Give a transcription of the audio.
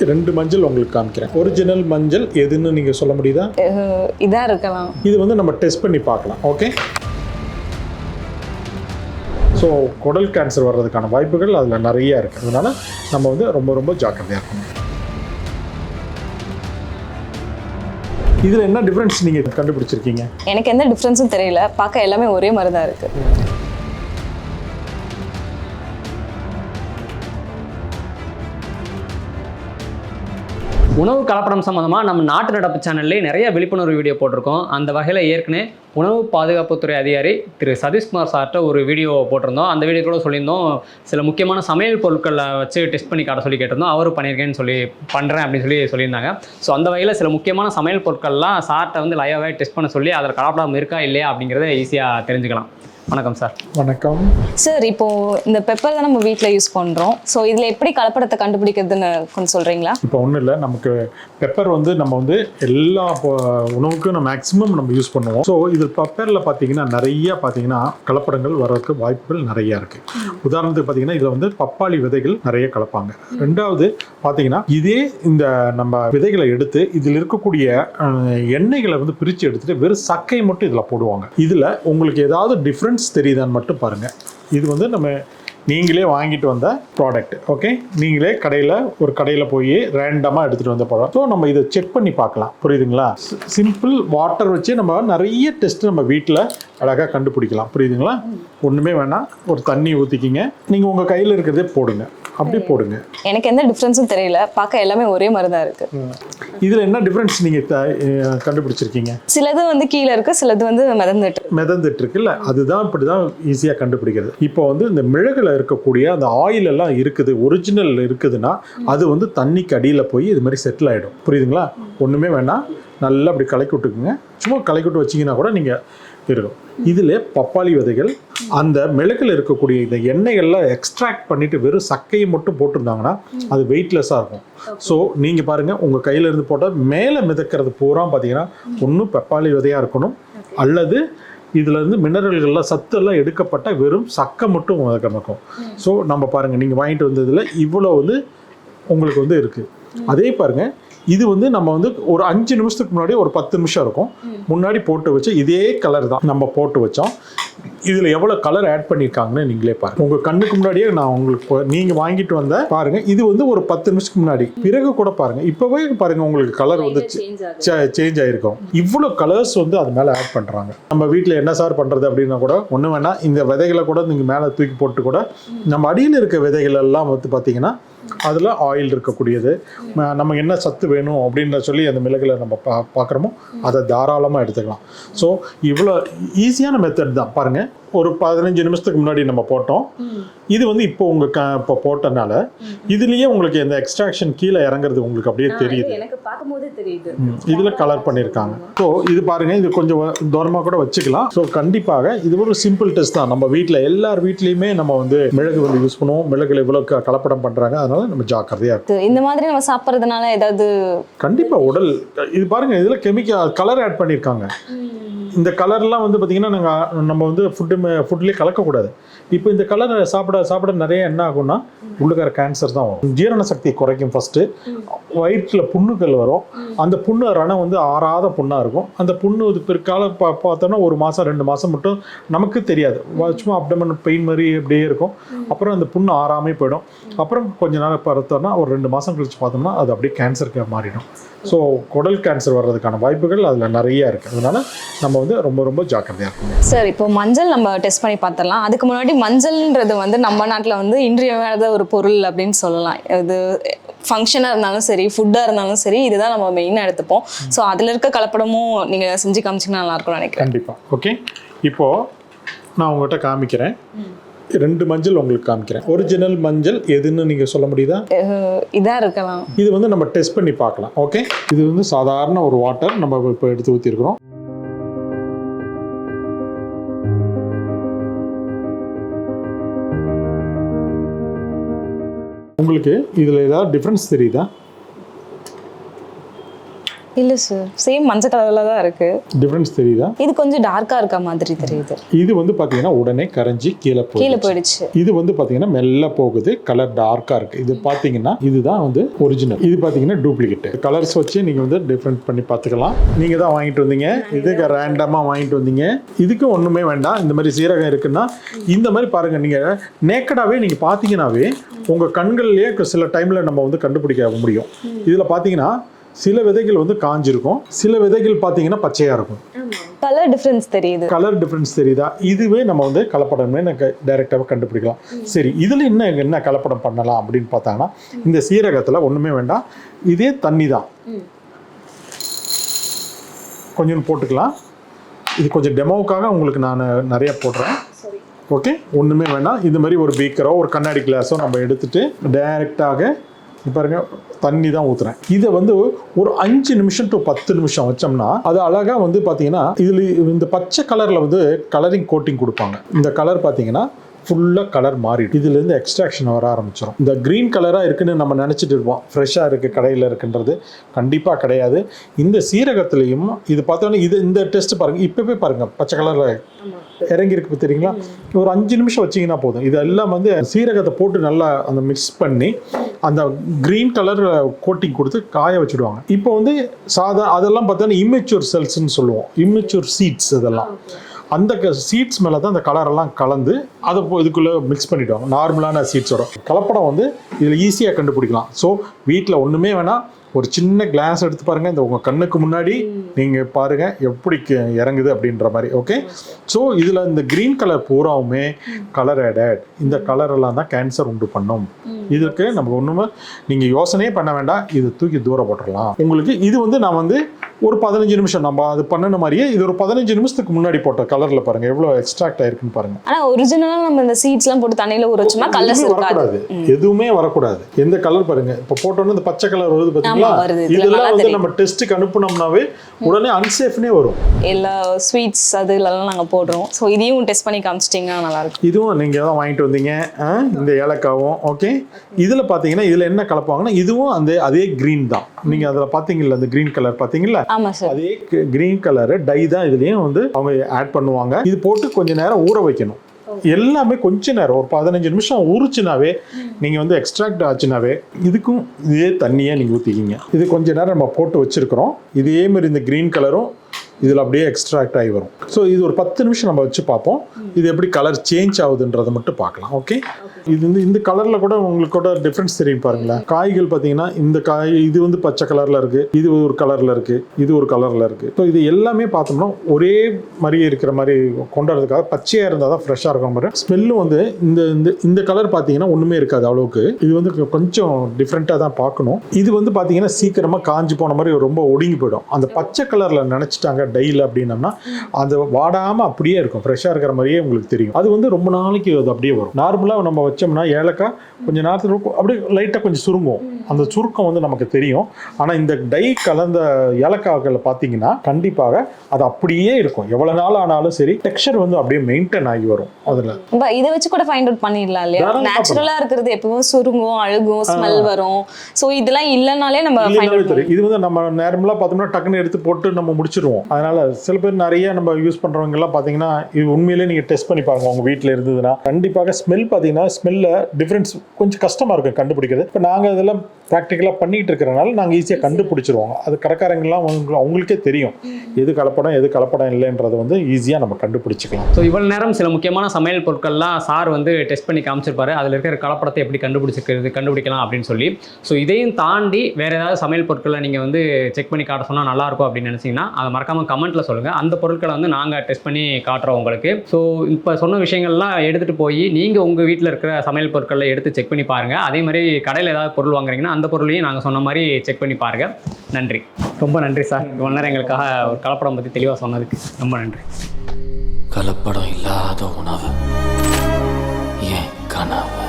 ரெண்டு மஞ்சள் உங்களுக்கு காமிக்கிறேன். ஒரிஜினல் மஞ்சள் எதுன்னு நீங்கள் சொல்ல முடியுதா? இதா இருக்கலாம். இது வந்து நம்ம டெஸ்ட் பண்ணி பார்க்கலாம் ஓகே ஸோ குடல் கேன்சர் வர்றதுக்கான வாய்ப்புகள் அதில் நிறைய இருக்குது அதனால நம்ம வந்து ரொம்ப ரொம்ப ஜாக்கிரதையாக இருக்கணும். இதில் என்ன டிஃப்ரென்ஸ் நீங்கள் கண்டுபிடிச்சிருக்கீங்க? எனக்கு எந்த டிஃப்ரென்ஸும் தெரியல. பார்க்க எல்லாமே ஒரே மாதிரி தான் இருக்கு. உணவு கலப்படம் சம்மந்தமாக நம்ம நாட்டு நடப்பு சேனல்லே நிறைய விழிப்புணர்வு வீடியோ போட்டிருக்கோம். அந்த வகையில் ஏற்கனவே உணவு பாதுகாப்புத்துறை அதிகாரி திரு சதீஷ்குமார் சார்கிட்ட ஒரு வீடியோ போட்டிருந்தோம். அந்த வீடியோ கூட சொல்லியிருந்தோம். சில முக்கியமான சமையல் பொருட்களை வச்சு டெஸ்ட் பண்ணி காட்ட சொல்லி கேட்டிருந்தோம். அவரும் பண்ணியிருக்கேன்னு சொல்லி பண்ணுறேன் அப்படின்னு சொல்லி சொல்லியிருந்தாங்க. ஸோ அந்த வகையில் சில முக்கியமான சமையல் பொருட்கள்லாம் சார்கிட்ட வந்து லைவாகவே டெஸ்ட் பண்ண சொல்லி அதில் கலப்படம் இருக்கா இல்லையா அப்படிங்கிறத ஈஸியாக தெரிஞ்சுக்கலாம். வணக்கம் சார். வணக்கம். சார் இப்போ இந்த பெப்பர் தான் நம்ம வீட்டில் யூஸ் பண்றோம். ஸோ இதுல எப்படி கலப்படத்தை கண்டுபிடிக்கிறதுன்னு கொஞ்சம் சொல்றீங்களா? இப்போ ஒன்றும் இல்லை. நமக்கு பெப்பர் வந்து நம்ம வந்து எல்லா உணவுக்கும் நம்ம மேக்ஸிமம் நம்ம யூஸ் பண்ணுவோம். ஸோ இது பெப்பரில் பார்த்தீங்கன்னா நிறைய பார்த்தீங்கன்னா கலப்படங்கள் வர்றதுக்கு வாய்ப்புகள் நிறைய இருக்கு. உதாரணத்துக்கு பார்த்தீங்கன்னா இதில் வந்து பப்பாளி விதைகள் நிறைய கலப்பாங்க. ரெண்டாவது பார்த்தீங்கன்னா இதே இந்த நம்ம விதைகளை எடுத்து இதில் இருக்கக்கூடிய எண்ணெய்களை வந்து பிரித்து எடுத்துட்டு வெறும் சக்கை மட்டும் இதில் போடுவாங்க. இதில் உங்களுக்கு ஏதாவது டிஃப்ரென்ஸ் தெரியுதான்னு மட்டும் பாருங்கள் இது வந்து நம்ம நீங்களே வாங்கிட்டு வந்த ப்ராடக்ட் ஓகே நீங்களே கடையில் ஒரு கடையில் போய் ரேண்டமாக எடுத்துகிட்டு வந்த ப்ராடக்ட் ஸோ நம்ம இதை செக் பண்ணி பார்க்கலாம். புரியுதுங்களா? சிம்பிள் வாட்டர் வச்சு நம்ம நிறைய டெஸ்ட் நம்ம வீட்டில் அழகாக கண்டுபிடிக்கலாம். புரியுதுங்களா? ஒன்றுமே வேணாம். ஒரு தண்ணி ஊற்றிக்கிங்க நீங்கள் உங்கள் கையில் இருக்கிறதே போடுங்க. அப்படியே போடுங்க. எனக்கு எந்த டிஃப்ரென்ஸும் தெரியல. பார்க்க எல்லாமே ஒரே மாதிரி தான் இருக்கு இதில் என்ன டிஃப்ரென்ஸ் நீங்கள் கண்டுபிடிச்சிருக்கீங்க? சிலது வந்து கீழே இருக்கு சிலது வந்து மிதந்துட்டு. மிதந்துட்டு இருக்குல்ல அதுதான் இப்படி தான் ஈஸியாக கண்டுபிடிக்கிறது. இப்போ வந்து இந்த மிளகுல இருக்கக்கூடிய அந்த ஆயில் எல்லாம் இருக்குது ஒரிஜினல் இருக்குதுன்னா அது வந்து தண்ணிக்கு அடியில் போய் இது மாதிரி செட்டில் ஆகிடும் புரியுதுங்களா? ஒன்றுமே வேணாம். நல்லா அப்படி கலக்கி விட்டுக்குங்க. சும்மா கலக்கி விட்டு வச்சிங்கன்னா கூட நீங்கள் இருக்கும் இதில் பப்பாளி விதைகள் அந்த மிளகுல இருக்கக்கூடிய இந்த எண்ணெய்கள்லாம் எக்ஸ்ட்ராக்ட் பண்ணிட்டு வெறும் சக்கையை மட்டும் போட்டிருந்தாங்கன்னா அது வெயிட்லெஸ்ஸாக இருக்கும். ஸோ நீங்கள் பாருங்கள் உங்கள் கையில இருந்து போட்டால் மேலே மிதக்கிறது பூரா பார்த்தீங்கன்னா ஒன்றும் பப்பாளி விதையாக இருக்கணும். அல்லது இதுல இருந்து மினரல்கள்லாம் சத்தெல்லாம் எடுக்கப்பட்ட வெறும் சக்கை மட்டும் நமக்கும் ஸோ நம்ம பாருங்கள் நீங்கள் வாங்கிட்டு வந்ததில் இவ்வளோ வந்து உங்களுக்கு வந்து இருக்குது அதே பாருங்க இது வந்து நம்ம வந்து ஒரு அஞ்சு நிமிஷத்துக்கு முன்னாடி ஒரு பத்து நிமிஷம் இருக்கும். முன்னாடி போட்டு வச்சு இதே கலர் தான் நம்ம போட்டு வச்சோம். இதில் எவ்வளோ கலர் ஆட் பண்ணியிருக்காங்கன்னு நீங்களே பாருங்க. உங்கள் கண்ணுக்கு முன்னாடியே நான் உங்களுக்கு நீங்கள் வாங்கிட்டு வந்த பாருங்க. இது வந்து ஒரு பத்து நிமிஷத்துக்கு முன்னாடி. பிறகு கூட பாருங்க. இப்போவே பாருங்க உங்களுக்கு கலர் வந்து சேஞ்ச் ஆயிருக்கும். இவ்வளோ கலர்ஸ் வந்து அது மேலே ஆட் பண்ணுறாங்க நம்ம வீட்டில் என்ன சார் பண்ணுறது அப்படின்னா கூட ஒன்றும் வேணாம். இந்த விதைகளை கூட நீங்கள் மேலே தூக்கி போட்டு கூட நம்ம அடியில் இருக்க விதைகள் எல்லாம் வந்து பார்த்தீங்கன்னா அதில் ஆயில் இருக்கக்கூடியது. நம்ம என்ன சத்து வேணும் அப்படின்ற சொல்லி அந்த மிளகில் நம்ம பா பார்க்குறோமோ அதை தாராளமாக எடுத்துக்கலாம். ஸோ இவ்வளோ ஈஸியான மெத்தட் தான். பாருங்கள் ஒரு பதினஞ்சு நிமிஷத்துக்கு முன்னாடி நம்ம போட்டோம். இது வந்து இப்போ உங்கள் க இப்போ போட்டனால இதுலேயே உங்களுக்கு இந்த எக்ஸ்ட்ராக்ஷன் கீழே இறங்குறது உங்களுக்கு அப்படியே தெரியுது. இதில் கலர் பண்ணியிருக்காங்க. ஸோ இது பாருங்க இது கொஞ்சம் தூரமாக கூட வச்சுக்கலாம். ஸோ கண்டிப்பாக இது ஒரு சிம்பிள் டெஸ்ட் தான். நம்ம வீட்டில் எல்லார் வீட்லேயுமே நம்ம வந்து மிளகு வந்து யூஸ் பண்ணுவோம். மிளகுல இவ்வளோ க- கலப்படம் பண்ணுறாங்க அதனால நம்ம ஜாக்கிரதையாக இருக்கும் இந்த மாதிரி நம்ம சாப்பிட்றதுனால ஏதாவது கண்டிப்பாக உடல் இது பாருங்க இதில் கெமிக்கல் கலர் ஆட் பண்ணியிருக்காங்க. இந்த கலர்லாம் வந்து பார்த்தீங்கன்னா நாங்கள் நம்ம வந்து ஃபுட்டு ஃபுட்லேயே கலக்கக்கூடாது. இப்போ இந்த கலர் சாப்பிட சாப்பிட நிறைய என்ன ஆகும்னா உள்ளுக்கார கேன்சர் தான் வரும். ஜீரண சக்தி குறைக்கும் ஃபஸ்ட்டு வயிற்றில் புண்ணுகள் வரும். அந்த புண்ணு ரணம் வந்து ஆறாத புண்ணாக இருக்கும். அந்த புண்ணு இது பிற்கால பா பார்த்தோன்னா ஒரு மாதம் ரெண்டு மாதம் மட்டும் நமக்கு தெரியாது. சும்மா அப்டமன் பெயின் மாதிரி அப்படியே இருக்கும். அப்புறம் அந்த புண்ணு ஆறாமே போயிடும். அப்புறம் கொஞ்ச நாள் பார்த்தோன்னா ஒரு ரெண்டு மாதம் கழிச்சு பார்த்தோம்னா அது அப்படியே கேன்சருக்கு மாறிடும். ஸோ குடல் கேன்சர் வர்றதுக்கான வாய்ப்புகள் அதில் நிறைய இருக்குது அதனால நம்ம வந்து ரொம்ப ரொம்ப ஜாக்கிரதையாக இருக்கணும். சார் இப்போ மஞ்சள் நம்ம டெஸ்ட் பண்ணி பார்த்துடலாம். அதுக்கு முன்னாடி மஞ்சள்ன்றது வந்து நம்ம நாட்டில் வந்து இன்றியமையாத ஒரு பொருள் அப்படின்னு சொல்லலாம். இது ஃபங்க்ஷனாக இருந்தாலும் சரி ஃபுட்டாக இருந்தாலும் சரி இதுதான் நம்ம மெயினாக எடுத்துப்போம். ஸோ அதில் இருக்க கலப்படமும் நீங்கள் செஞ்சு காமிச்சிங்கன்னா நல்லா இருக்கும்னு நினைக்கிறேன். கண்டிப்பாக ஓகே இப்போது நான் உங்கள்கிட்ட காமிக்கிறேன். ரெண்டு மஞ்சள் உங்களுக்கு காமிக்கிறேன். ஒரிஜினல் மஞ்சள் எதுன்னு நீங்கள் சொல்ல முடியுதா? அஹ் இதா இருக்கலாம். இது வந்து நம்ம டெஸ்ட் பண்ணி பார்க்கலாம். ஓகே இது வந்து சாதாரண ஒரு வாட்டர் நம்ம இப்போ எடுத்து ஊற்றிருக்கிறோம் உங்களுக்கு இதில் ஏதாவது டிஃப்ரென்ஸ் தெரியுதா? இல்லை சார் சேம் மஞ்சள் கலரில் தான் இருக்கு. டிஃப்ரென்ஸ் தெரியுதா? இது கொஞ்சம் டார்க்காக இருக்க மாதிரி தெரியுது. இது வந்து பார்த்தீங்கன்னா உடனே கரைஞ்சி கீழே கீழே போகுது போயிடுச்சு. இது வந்து பார்த்தீங்கன்னா மெல்ல போகுது கலர் டார்க்காக இருக்குது இது பார்த்தீங்கன்னா இதுதான் வந்து ஒரிஜினல் இது பார்த்தீங்கன்னா டூப்ளிகேட் கலர்ஸ் வச்சு நீங்கள் வந்து டிஃப்ரெண்ட் பண்ணி பார்த்துக்கலாம் நீங்கள் தான் வாங்கிட்டு வந்தீங்க. இதுக்கு ரேண்டமாக வாங்கிட்டு வந்தீங்க. இதுக்கும் ஒன்றுமே வேண்டாம். இந்த மாதிரி சீரகம் இருக்குன்னா இந்த மாதிரி பாருங்கள் நீங்கள் நேக்கடாகவே நீங்கள் பார்த்தீங்கன்னாவே உங்கள் கண்கள்லேயே சில டைமில் நம்ம வந்து கண்டுபிடிக்க முடியும். இதில் பார்த்தீங்கன்னா சில விதைகள் வந்து காஞ்சிருக்கும். சில விதைகள் பார்த்தீங்கன்னா பச்சையாக இருக்கும். கலர் டிஃப்ரென்ஸ் தெரியுது. கலர் டிஃப்ரென்ஸ் தெரியுதா? இதுவே நம்ம வந்து கலப்படமே எனக்கு டைரெக்டாக கண்டுபிடிக்கலாம். சரி இதில் என்ன என்ன கலப்படம் பண்ணலாம் அப்படின்னு பார்த்தாங்கன்னா இந்த சீரகத்தில் ஒன்றுமே வேண்டாம். இதே தண்ணி தான். கொஞ்சம் போட்டுக்கலாம். இது கொஞ்சம் டெமோவுக்காக உங்களுக்கு நான் நிறைய போடுறேன். ஓகே ஒன்றுமே வேண்டாம். இந்த மாதிரி ஒரு பீக்கரோ ஒரு கண்ணாடி கிளாஸோ நம்ம எடுத்துட்டு டைரெக்டாக பாருங்க தண்ணி தான் ஊற்றுறேன் இதை வந்து ஒரு அஞ்சு நிமிஷம் டு பத்து நிமிஷம் வச்சோம்னா அது அழகாக வந்து பார்த்தீங்கன்னா இதில் இந்த பச்சை கலரில் வந்து கலரிங் கோட்டிங் கொடுப்பாங்க. இந்த கலர் பார்த்தீங்கன்னா ஃபுல்லாக கலர் மாறிடும். இதுலேருந்து எக்ஸ்ட்ராக்ஷன் வர ஆரம்பிச்சிடும் இந்த க்ரீன் கலராக இருக்குன்னு நம்ம நினச்சிட்டு இருப்போம். ஃப்ரெஷ்ஷாக இருக்குது கடையில் இருக்குன்றது கண்டிப்பாக கிடையாது. இந்த சீரகத்துலேயும் இது பார்த்தோன்னா இது இந்த டெஸ்ட் பாருங்கள் இப்போவே பாருங்கள் பச்சை கலரில் இறங்கி இருக்கு தெரியுங்களா ஒரு அஞ்சு நிமிஷம் வச்சீங்கன்னா போதும். இதெல்லாம் வந்து சீரகத்தை போட்டு நல்லா அந்த மிக்ஸ் பண்ணி அந்த க்ரீன் கலர் கோட்டிங் கொடுத்து காய வச்சுடுவாங்க. இப்போ வந்து சாதா அதெல்லாம் பார்த்தோன்னா இம்மெச்சூர் செல்ஸ்ன்னு சொல்லுவோம். இம்மெச்சூர் சீட்ஸ் இதெல்லாம். அந்த சீட்ஸ் மேலே தான் அந்த கலரெல்லாம் கலந்து அதை இதுக்குள்ளே மிக்ஸ் பண்ணிவிடுவாங்க நார்மலான சீட்ஸ் வரும் கலப்படம் வந்து இதில் ஈஸியாக கண்டுபிடிக்கலாம். ஸோ வீட்டில் ஒன்றுமே வேணால் ஒரு சின்ன கிளாஸ் எடுத்து பாருங்கள் இந்த உங்கள் கண்ணுக்கு முன்னாடி நீங்கள் பாருங்கள் எப்படி இறங்குது அப்படின்ற மாதிரி. ஓகே ஸோ இதில் இந்த க்ரீன் கலர் பூராவுமே கலர் ஆடட் இந்த கலர் எல்லாம் தான் கேன்சர் உண்டு பண்ணும். இதுக்கு நம்ம ஒன்றுமே நீங்கள் யோசனையே பண்ண வேண்டாம். இது தூக்கி தூர போட்டுடலாம். உங்களுக்கு இது வந்து நான் வந்து ஒரு பதினஞ்சு நிமிஷம் நம்ம அது பண்ணின மாதிரியே இது ஒரு பதினஞ்சு நிமிஷத்துக்கு முன்னாடி போட்ட கலரில் பாருங்கள் எவ்வளோ எக்ஸ்ட்ராக்ட் ஆயிருக்குன்னு பாருங்கள் ஆனா ஒரிஜினலா நம்ம இந்த சீட்ஸ்லாம் போட்டு தண்ணியில ஊற வச்சோம்னா கலர்ஸ் வரக்கூடாது. எதுவுமே வரக்கூடாது. எந்த கலர் பாருங்க. இப்போ போட்டோன்னு இந்த பச்சை கலர் வருது பார்த்தீங்களா வருது. இதெல்லாம் நல்லா வந்து. நம்ம டெஸ்ட்டுக்கு அனுப்புனோம்னாவே உடனே அன்சேஃப்னே வரும். எல்லா ஸ்வீட்ஸ் அதுலலாம் நாங்க போடுறோம் ஸோ இதையும் டெஸ்ட் பண்ணி காமிச்சிட்டிங்கன்னா நல்லா இருக்கும் இதுவும் நீங்கள் தான் வாங்கிட்டு வந்தீங்க இந்த ஏலக்காவும் ஓகே இதில் பார்த்தீங்கன்னா இதில் என்ன கலப்பாங்கன்னா இதுவும் அந்த அதே க்ரீன் தான். நீங்கள் அதில் பார்த்தீங்கல்ல அந்த க்ரீன் கலர் பார்த்தீங்களா ஆமா சார் அதே க்ரீன் கலர் டை தான் இதுலேயும் வந்து அவங்க ஆட் பண்ணுவாங்க. இது போட்டு கொஞ்ச நேரம் ஊற வைக்கணும். எல்லாமே கொஞ்ச நேரம் ஒரு பதினஞ்சு நிமிஷம் ஊறுச்சுனாவே நீங்கள் வந்து எக்ஸ்ட்ராக்ட் ஆச்சுனாவே இதுக்கும் இதே தண்ணியை நீங்கள் ஊற்றிக்கிங்க இது கொஞ்ச நேரம் நம்ம போட்டு வச்சுருக்கிறோம். இதே மாதிரி இந்த க்ரீன் கலரும் இதில் அப்படியே எக்ஸ்ட்ராக்ட் ஆகி வரும். ஸோ இது ஒரு பத்து நிமிஷம் நம்ம வச்சு பார்ப்போம். இது எப்படி கலர் சேஞ்ச் ஆகுதுன்றதை மட்டும் பார்க்கலாம் ஓகே. இது வந்து இந்த கலரில் கூட உங்களுக்கு கூட டிஃப்ரென்ஸ் தெரியும் பாருங்களேன். காய்கள் பார்த்தீங்கன்னா இந்த காய் இது வந்து பச்சை கலரில் இருக்குது இது ஒரு கலரில் இருக்குது இது ஒரு கலரில் இருக்குது ஸோ இது எல்லாமே பார்த்தோம்னா ஒரே மாதிரி இருக்கிற மாதிரி கொண்டு வரதுக்காக பச்சையாக இருந்தால் தான் ஃப்ரெஷ்ஷாக இருக்கும் மாதிரி ஸ்மெல்லும் வந்து இந்த இந்த இந்த கலர் பார்த்தீங்கன்னா ஒன்றுமே இருக்காது அவ்வளோக்கு இது வந்து கொஞ்சம் டிஃப்ரெண்ட்டாக தான் பார்க்கணும். இது வந்து பார்த்தீங்கன்னா சீக்கிரமாக காஞ்சி போன மாதிரி ரொம்ப ஒடுங்கி போயிடும். அந்த பச்சை கலரில் நினச்சிட்டாங்க டையில் அப்படின்னம்னா அது வாடாமல் அப்படியே இருக்கும். ஃப்ரெஷ்ஷாக இருக்கிற மாதிரியே உங்களுக்கு தெரியும். அது வந்து ரொம்ப நாளைக்கு அது அப்படியே வரும். நார்மலாக நம்ம வச்சோம்னா ஏலக்காய் கொஞ்சம் நேரத்தில் அப்படியே லைட்டாக கொஞ்சம் சுருங்கும். அந்த சுருக்கம் வந்து நமக்கு தெரியும். ஆனால் இந்த டை கலந்த ஏலக்காய்களை பார்த்தீங்கன்னா கண்டிப்பாக அது அப்படியே இருக்கும். எவ்வளோ நாள் ஆனாலும் சரி டெக்ஸ்சர் வந்து அப்படியே மெயின்டைன் ஆகி வரும் அதில். இதை வச்சு கூட ஃபைண்ட் அவுட் பண்ணிடலாம் இல்லையா? தாராளமா நேச்சுரலா இருக்கிறது எப்பவும் சுருங்கும் அழுகும் ஸ்மெல் வரும். ஸோ இதெல்லாம் இல்லைனாலே நம்ம இது வந்து நம்ம நேரமெல்லாம் பார்த்தோம்னா டக்குன்னு எடுத்து போட்டு நம்ம முடிச்சிருவோம். அதனால் சில பேர் நிறைய நம்ம யூஸ் பண்ணுறவங்கலாம் பார்த்தீங்கன்னா இது உண்மையிலேயே நீங்கள் டெஸ்ட் பண்ணி பாருங்க உங்கள் வீட்டில் இருந்ததுன்னா. கண்டிப்பாக ஸ்மெல் பார்த்தீங்கன்னா ஸ்மெல்ல டிஃப்ரென்ஸ் கொஞ்சம் கஷ்டமாக இருக்கும் கண்டுபிடிக்கிறது. இப்போ நாங்கள் இதெல்லாம் ப்ராக்டிக்கலாக பண்ணிகிட்டு இருக்கிறனால நாங்கள் ஈஸியாக கண்டுபிடிச்சிருவோம். அது கடைக்காரங்கெல்லாம் உங்களுக்கு- அவங்களுக்கே தெரியும். எது கலப்படம் எது கலப்படம் இல்லைன்றது வந்து ஈஸியாக நம்ம கண்டுபிடிச்சிக்கலாம். ஸோ இவ்வளோ நேரம் சில முக்கியமான சமையல் பொருட்கள்லாம் சார் வந்து டெஸ்ட் பண்ணி காமிச்சிருப்பாரு. அதில் இருக்கிற கலப்படத்தை எப்படி கண்டுபிடிச்சிக்கிறது கண்டுபிடிக்கலாம் அப்படின்னு சொல்லி. ஸோ இதையும் தாண்டி வேறு ஏதாவது சமையல் பொருட்களை நீங்கள் வந்து செக் பண்ணி காட்ட சொன்னால் நல்லாயிருக்கும் அப்படின்னு நினச்சிங்கன்னா அதை மறக்காமல் மறக்காம கமெண்ட்ல சொல்லுங்க. அந்த பொருட்களை வந்து நாங்கள் டெஸ்ட் பண்ணி காட்டுறோம் உங்களுக்கு. ஸோ இப்போ சொன்ன விஷயங்கள்லாம் எடுத்துட்டு போய் நீங்கள் உங்கள் வீட்டில் இருக்கிற சமையல் பொருட்களை எடுத்து செக் பண்ணி பாருங்க. அதே மாதிரி கடையில் ஏதாவது பொருள் வாங்குறீங்கன்னா அந்த பொருளையும் நாங்கள் சொன்ன மாதிரி செக் பண்ணி பாருங்க. நன்றி. ரொம்ப நன்றி சார். இவ்வளோ நேரம் எங்களுக்காக ஒரு கலப்படம் பற்றி தெளிவாக சொன்னதுக்கு ரொம்ப நன்றி. கலப்படம் இல்லாத உணவு. என் கனவு?